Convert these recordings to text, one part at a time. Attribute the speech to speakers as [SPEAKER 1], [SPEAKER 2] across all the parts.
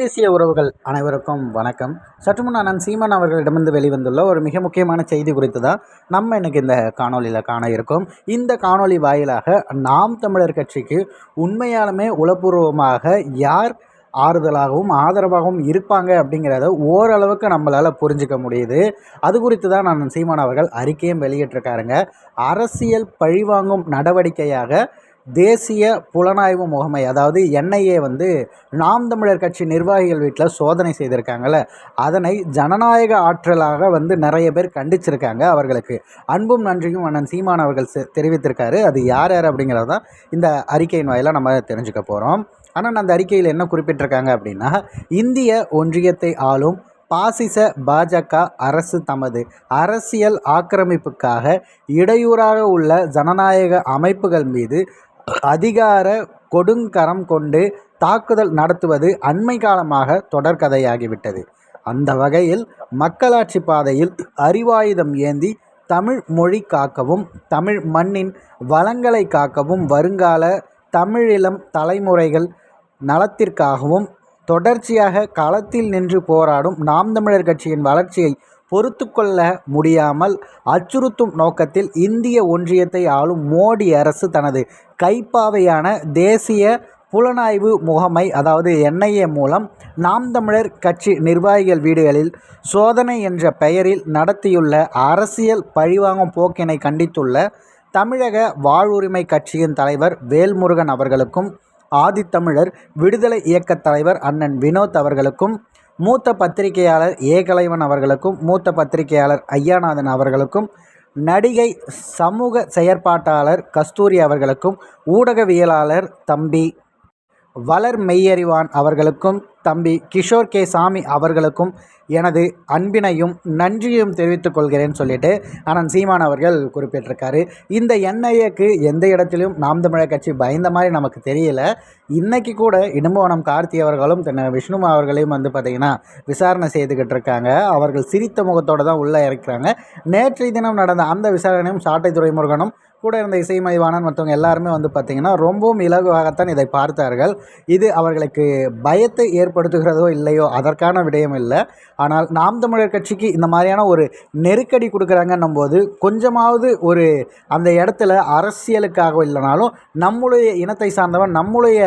[SPEAKER 1] தேசிய உறவுகள் அனைவருக்கும் வணக்கம். சற்று முன் அண்ணன் சீமான் அவர்களிடமிருந்து வெளிவந்துள்ள ஒரு மிக முக்கியமான செய்தி குறித்து தான் நம்ம எனக்கு இந்த காணொலியில் காண இருக்கோம். இந்த காணொளி வாயிலாக நாம் தமிழர் கட்சிக்கு உண்மையாலுமே உளப்பூர்வமாக யார் ஆறுதலாகவும் ஆதரவாகவும் இருப்பாங்க அப்படிங்கிறத ஓரளவுக்கு நம்மளால் புரிஞ்சிக்க முடியுது. அது குறித்து தான் நான் சீமான் அவர்கள் அறிக்கையும் வெளியிட்டிருக்காருங்க. அரசியல் பழிவாங்கும் நடவடிக்கையாக தேசிய புலனாய்வு முகமை அதாவது என்ஐஏ வந்து நாம் தமிழர் கட்சி நிர்வாகிகள் வீட்டில் சோதனை செய்திருக்காங்கல்ல அதனை ஜனநாயக ஆற்றலாக வந்து நிறைய பேர் கண்டிச்சிருக்காங்க அவர்களுக்கு. அன்பும் நன்றியும் அண்ணன் சீமான் அவர்கள் தெரிவித்திருக்காரு. அது யார் யார் அப்படிங்கிறது தான் இந்த அறிக்கையின் வாயிலாக நம்ம தெரிஞ்சுக்க போகிறோம் ஆனால் அந்த அறிக்கையில் என்ன குறிப்பிட்டிருக்காங்க அப்படின்னா இந்திய ஒன்றியத்தை ஆளும் பாசிச பாஜக அரசு தமது அரசியல் ஆக்கிரமிப்புக்காக இடையூறாக உள்ள ஜனநாயக அமைப்புகள் மீது அதிகார கொடுங்கரம் கொண்டு தாக்குதல் நடத்துவது அண்மை காலமாக தொடர்கதையாகிவிட்டது அந்த வகையில் மக்களாட்சி பாதையில் அறிவாயுதம் ஏந்தி தமிழ் மொழி காக்கவும் தமிழ் மண்ணின் வளங்களை காக்கவும் வருங்கால தமிழிலம் தலைமுறைகள் நலத்திற்காகவும் தொடர்ச்சியாக களத்தில் நின்று போராடும் நாம் தமிழர் கட்சியின் வளர்ச்சியை பொறுத்து கொள்ள முடியாமல் அச்சுறுத்தும் நோக்கத்தில் இந்திய ஒன்றியத்தை ஆளும் மோடி அரசு தனது கைப்பாவையான தேசிய புலனாய்வு முகமை அதாவது என்ஐஏ மூலம் நாம் தமிழர் கட்சி நிர்வாகிகள் வீடுகளில் சோதனை என்ற பெயரில் நடத்தியுள்ள அரசியல் பழிவாங்கும் போக்கினை கண்டித்துள்ள தமிழக வாழ்வுரிமை கட்சியின் தலைவர் வேல்முருகன் அவர்களுக்கும் ஆதித்தமிழர் விடுதலை இயக்கத் தலைவர் அண்ணன் வினோத் அவர்களுக்கும் மூத்த பத்திரிகையாளர் ஏகலைவன் அவர்களுக்கும் மூத்த பத்திரிகையாளர் ஐயாநாதன் அவர்களுக்கும் நடிகை சமூக செயற்பாட்டாளர் கஸ்தூரி அவர்களுக்கும் ஊடகவியலாளர் தம்பி வளர் மெய்யறிவான் அவர்களுக்கும் தம்பி கிஷோர் கே. சாமி அவர்களுக்கும் எனது அன்பினையும் நன்றியும் தெரிவித்துக் கொள்கிறேன்னு சொல்லிட்டு அனந்த் சீமான் அவர்கள் குறிப்பிட்டிருக்காரு. இந்த என்ஐஏக்கு எந்த இடத்திலும் நாம் தமிழர் கட்சி பயந்த மாதிரி நமக்கு தெரியல. இன்றைக்கி கூட இடும்போனம் கார்த்தி அவர்களும் தென்ன விஷ்ணு அவர்களையும் வந்து பார்த்திங்கன்னா விசாரணை செய்துக்கிட்டு இருக்காங்க. அவர்கள் சிரித்த முகத்தோடு தான் உள்ளே இறக்கிறாங்க நேற்றைய தினம் நடந்த அந்த விசாரணையும் சாட்டை துறைமுருகனும் கூட இருந்த இசைமதிவானன் மற்றவங்க எல்லாருமே வந்து பார்த்திங்கன்னா ரொம்பவும் இலகுவாகத்தான் இதை பார்த்தார்கள். இது அவர்களுக்கு பயத்தை ஏற்படுத்துகிறதோ இல்லையோ அதற்கான விடயம் இல்லை. ஆனால் நாம் தமிழர் கட்சிக்கு இந்த மாதிரியான ஒரு நெருக்கடி கொடுக்குறாங்கன்னும் போது கொஞ்சமாவது ஒரு அந்த இடத்துல அரசியலுக்காக இல்லைனாலும் நம்முடைய இனத்தை சார்ந்தவன் நம்முடைய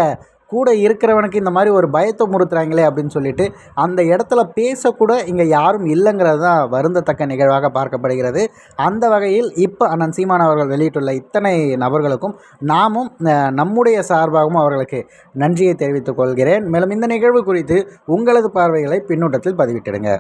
[SPEAKER 1] கூட இருக்கிறவனுக்கு இந்த மாதிரி ஒரு பயத்தை முறுத்துறாங்களே அப்படின்னு சொல்லிட்டு அந்த இடத்துல பேசக்கூட இங்கே யாரும் இல்லைங்கிறது தான் வருந்தத்தக்க நிகழ்வாக பார்க்கப்படுகிறது. அந்த வகையில் இப்போ அண்ணன் சீமான் அவர்கள் வெளியிட்டுள்ள இத்தனை நபர்களுக்கும் நாமும் நம்முடைய சார்பாகவும் அவர்களுக்கு நன்றியை தெரிவித்துக் கொள்கிறேன். மேலும் இந்த நிகழ்வு குறித்து உங்களது பார்வைகளை பின்னூட்டத்தில் பதிவிட்டிடுங்க.